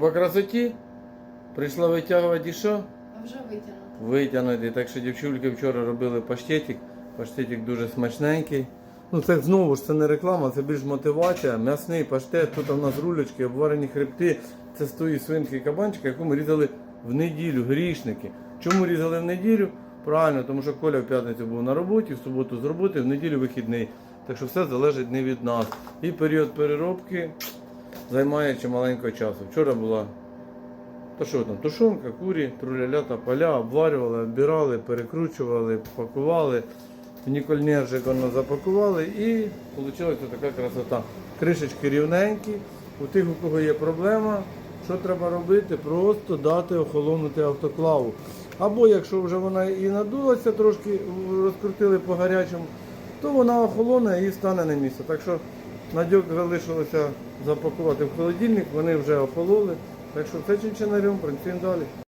По красоті прийшла витягувати і що? А вже витягнуто. Витягнути. Так що дівчульки вчора робили паштетик. Паштетик дуже смачненький. Ну це знову ж це не реклама, це більш мотивація. М'ясний паштет, тут у нас рулечки, обварені хребти. Це з тої свинки і кабанчика, яку ми різали в неділю, грішники. Чому різали в неділю? Правильно, тому що Коля в п'ятницю був на роботі, в суботу з роботи, в неділю вихідний. Так що все залежить не від нас. І період переробки займає чималенько часу. Вчора була то що там, тушонка, курі, труляля та поля, обварювали, оббирали, перекручували, пакували. В нікольнержик воно запакували і вийшла така красота. Кришечки рівненькі. У тих, у кого є проблема, що треба робити? Просто дати охолонути автоклаву. Або якщо вже вона і надулася, трошки розкрутили по гарячому, то вона охолоне і стане на місце. Так що надьок залишилося запакувати в холодильник, вони вже охололи. Так що це чинчинарем, працюємо далі.